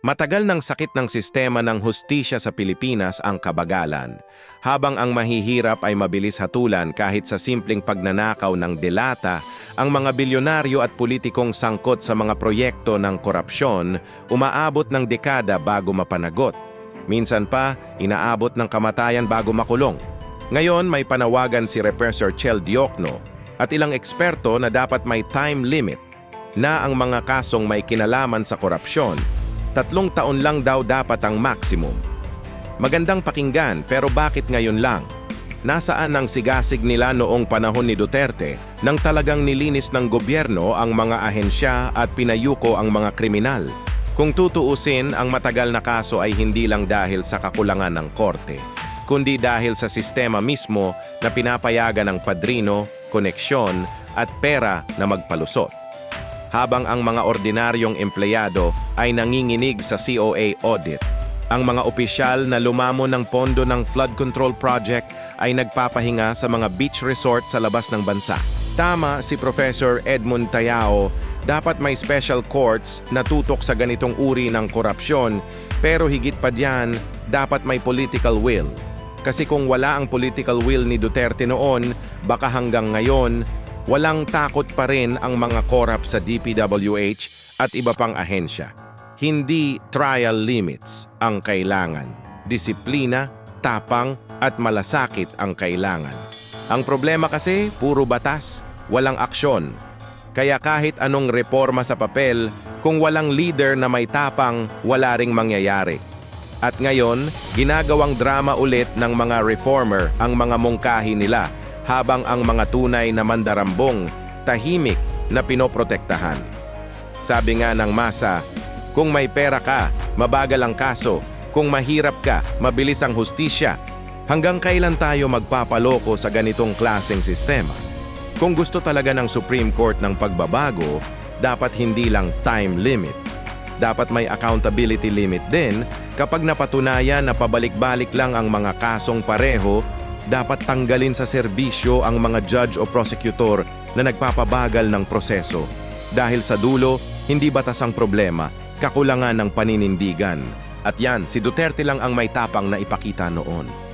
Matagal ng sakit ng sistema ng hustisya sa Pilipinas ang kabagalan, habang ang mahihirap ay mabilis hatulan kahit sa simpleng pagnanakaw ng delata, ang mga bilyonaryo at politikong sangkot sa mga proyekto ng korupsyon umaabot ng dekada bago mapanagot. Minsan pa, inaabot ng kamatayan bago makulong. Ngayon may panawagan si Repressor Chel Diokno at ilang eksperto na dapat may time limit na ang mga kasong may kinalaman sa korupsyon tatlong taon lang daw dapat ang maximum. Magandang pakinggan pero bakit ngayon lang? Nasaan ang sigasig nila noong panahon ni Duterte nang talagang nilinis ng gobyerno ang mga ahensya at pinayuko ang mga kriminal? Kung tutuusin, ang matagal na kaso ay hindi lang dahil sa kakulangan ng korte, kundi dahil sa sistema mismo na pinapayagan ng padrino, koneksyon at pera na magpalusot habang ang mga ordinaryong empleyado ay nanginginig sa COA audit. Ang mga opisyal na lumamo ng pondo ng flood control project ay nagpapahinga sa mga beach resort sa labas ng bansa. Tama si Professor Edmund Tayao, dapat may special courts na tutok sa ganitong uri ng korupsyon, pero higit pa diyan, dapat may political will. Kasi kung wala ang political will ni Duterte noon, baka hanggang ngayon, walang takot pa rin ang mga korap sa DPWH at iba pang ahensya. Hindi trial limits ang kailangan. Disiplina, tapang at malasakit ang kailangan. Ang problema kasi, puro batas, walang aksyon. Kaya kahit anong reforma sa papel, kung walang leader na may tapang, wala ring mangyayari. At ngayon, ginagawang drama ulit ng mga reformer ang mga mungkahi nila habang ang mga tunay na mandarambong tahimik na pinoprotektahan. Sabi nga ng masa, kung may pera ka, mabagal ang kaso. Kung mahirap ka, mabilis ang hustisya. Hanggang kailan tayo magpapaloko sa ganitong klaseng sistema? Kung gusto talaga ng Supreme Court ng pagbabago, dapat hindi lang time limit. Dapat may accountability limit din kapag napatunayan na pabalik-balik lang ang mga kasong pareho dapat tanggalin sa serbisyo ang mga judge o prosecutor na nagpapabagal ng proseso. Dahil sa dulo, hindi batas ang problema, kakulangan ng paninindigan. At yan, si Duterte lang ang may tapang na ipakita noon.